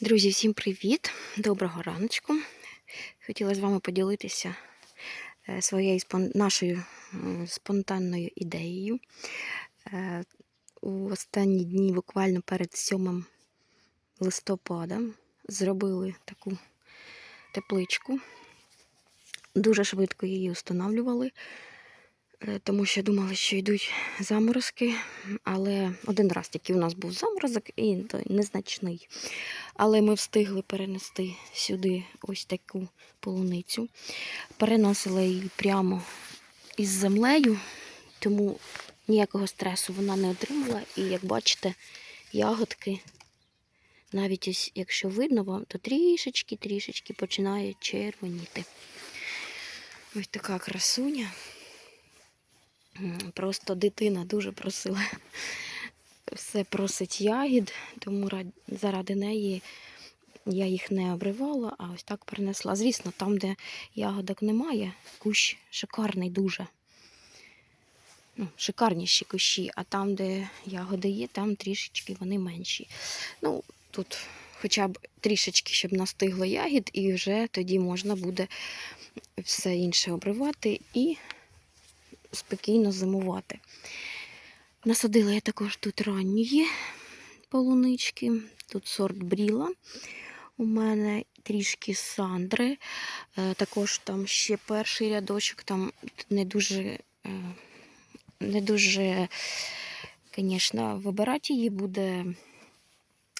Друзі, всім привіт! Доброго раночку. Хотіла з вами поділитися е, своєю нашою спонтанною ідеєю. Е, У останні дні, буквально перед 7 листопада, зробили таку тепличку. Дуже швидко її встановлювали, тому що думали, що йдуть заморозки, але один раз тільки у нас був заморозок і той незначний. Але ми встигли перенести сюди ось таку полуницю. Переносила її прямо із землею, тому ніякого стресу вона не отримала. І як бачите, ягодки, навіть ось, якщо видно вам, то трішечки-трішечки починає червоніти. Ось така красуня. Просто дитина дуже просила все просить ягід, тому заради неї я їх не обривала, а ось так принесла. Звісно, там, де ягодок немає, кущ шикарний дуже. Ну, шикарніші кущі, а там, де ягоди є, там трішечки вони менші. Ну, тут хоча б трішечки, щоб настигло ягід, і вже тоді можна буде все інше обривати і спокійно зимувати. Насадила я також тут ранньої полунички. Тут сорт бріла. У мене трішки сандри. Е, Також там ще перший рядочок, там не дуже, е, не дуже, звісно, вибирати її буде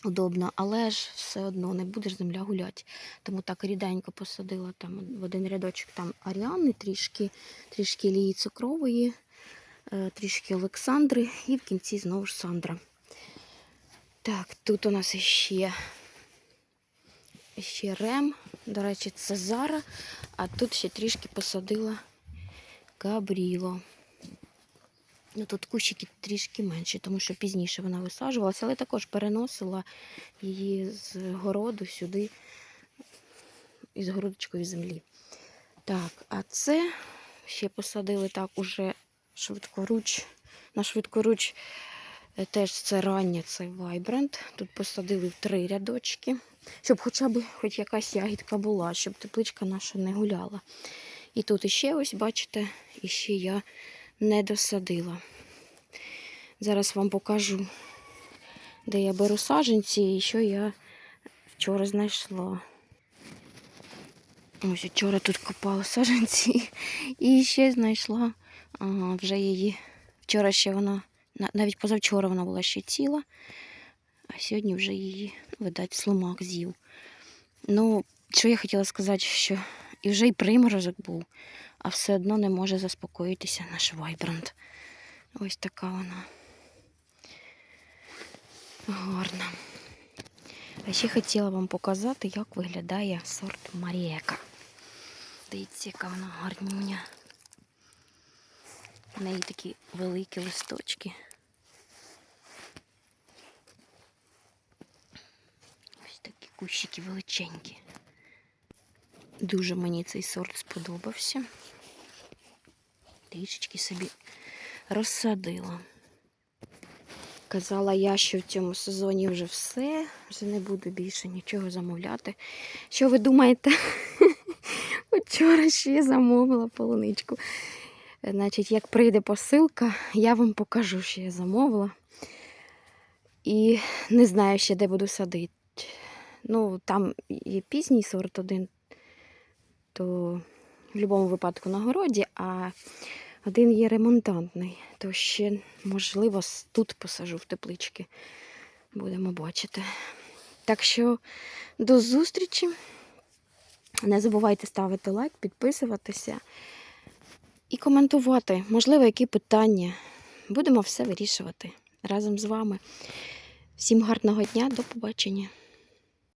удобно, але ж все одно не будеш земля гуляти. Тому так ріденько посадила там в один рядочок там аріани, трішки, трішки лії цукрової е, трішки Олександри і в кінці знову ж Сандра. Так, тут у нас ще, ще Рем, до речі, це Зара, а тут ще трішки посадила Габріло. Ну, тут кущики трішки менші, тому що пізніше вона висаджувалася, але також переносила її з городу сюди, із грудочкою землі. Так, а це ще посадили так уже швидкоруч. На швидкоруч е, теж це раннє, це Vibrant. Тут посадили в три рядочки, щоб хоча б хоч якась ягідка була, щоб тепличка наша не гуляла. І тут іще ось, бачите, іще я не досадила. Зараз вам покажу, де я беру саджанці і що я вчора знайшла. Ось вчора тут копала саджанці і ще знайшла ага, вже її. Вчора ще вона, навіть позавчора вона була ще ціла, а сьогодні вже її, ну, видать, слимак з'їв. Ну, що я хотіла сказати, що і вже й приморозок був, а все одно не може заспокоїтися наш вайбрант. Ось така вона гарна. А ще хотіла вам показати, як виглядає сорт Маріека. Дивіться, яка вона гарнюня. У неї такі великі листочки. Ось такі кущики величенькі. Дуже мені цей сорт сподобався. Трішечки собі розсадила. Казала я, що в цьому сезоні вже все, вже не буду більше нічого замовляти. Що ви думаєте? Вчора ще замовила полуничку. Значить, як прийде посилка, я вам покажу, що я замовила. І не знаю ще, де буду садити. Ну, там є пізній сорт один, то в будь-якому випадку на городі, а один є ремонтантний, то ще, можливо, тут посажу в теплички. Будемо бачити. Так що до зустрічі. Не забувайте ставити лайк, підписуватися і коментувати, можливо, які питання. Будемо все вирішувати разом з вами. Всім гарного дня, до побачення!